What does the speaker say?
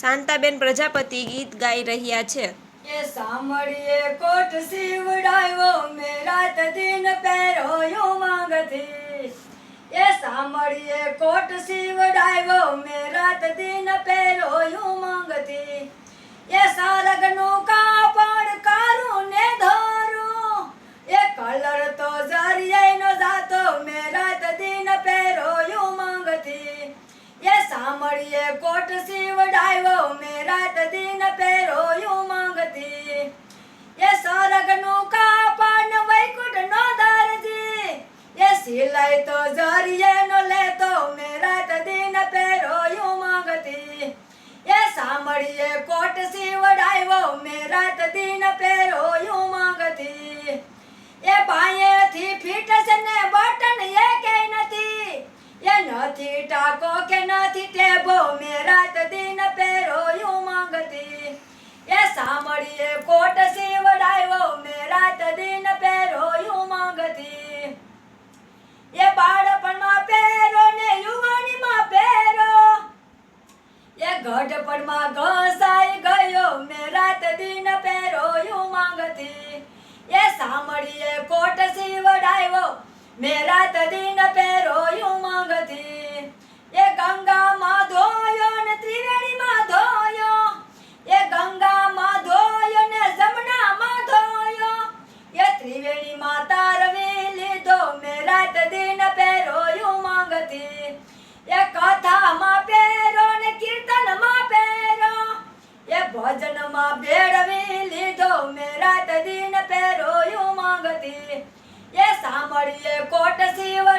શાંતાબેન પ્રજાપતિ ગીત ગાઈ રહ્યા છે. એ સાંભળીએ કોટ સીવડાવ્યો મે રાત દિન પહેરોયો માંગથી. એ સાંભળીએ કોટ સીવડાવ્યો મે રાત દિન પહેરોયો માંગથી. એ સારગનું કાપડ કારું ને ધોરું એ કલર તો જરિયાનો સાંભળીએ કોટ સીવડાવ્યો મેં રાત દિન પહેરોયો માંગતી એ સરગનું કાપડ વૈકુટ નો દરજી એ સિલાઈ તો જરિયેનો લેતો, મેં રાત દિન પહેરોયો માંગતી એ સાંભળીએ, કોટ સીવડાવ્યો મેં રાત દિન પહેરોયો માંગતી એ બાયેથી ફીટ છે ને બટન એ કે નથી. એ નથી ટાકો મેં રાત દિન પહેરોયું માંગતી. એ સાંભળીએ કોટ સીવડાવ્યો મેં દિન પહેરોયું માંગતી. એ બાળપણમાં પહેરો ને યુવાનીમાં પહેરો. એ ગઢપણમાં ઘસાઈ ગયો મેં રાત દિન પહેરોયું માંગતી. એ સાંભળીએ કોટ સીવડાવ્યો મેં રાત દિન પહેરોયું ત્રિવેણીમાં તારવી લીધો મેં રાત દિન પહેરોયું માંગતી. એ કથામાં પહેરો ને કીર્તનમાં પહેરો. એ ભજનમાં ભેળવી લીધો મેં રાત દિન પહેરોયું માંગતી. એ સાંભળીએ કોટ પહેરો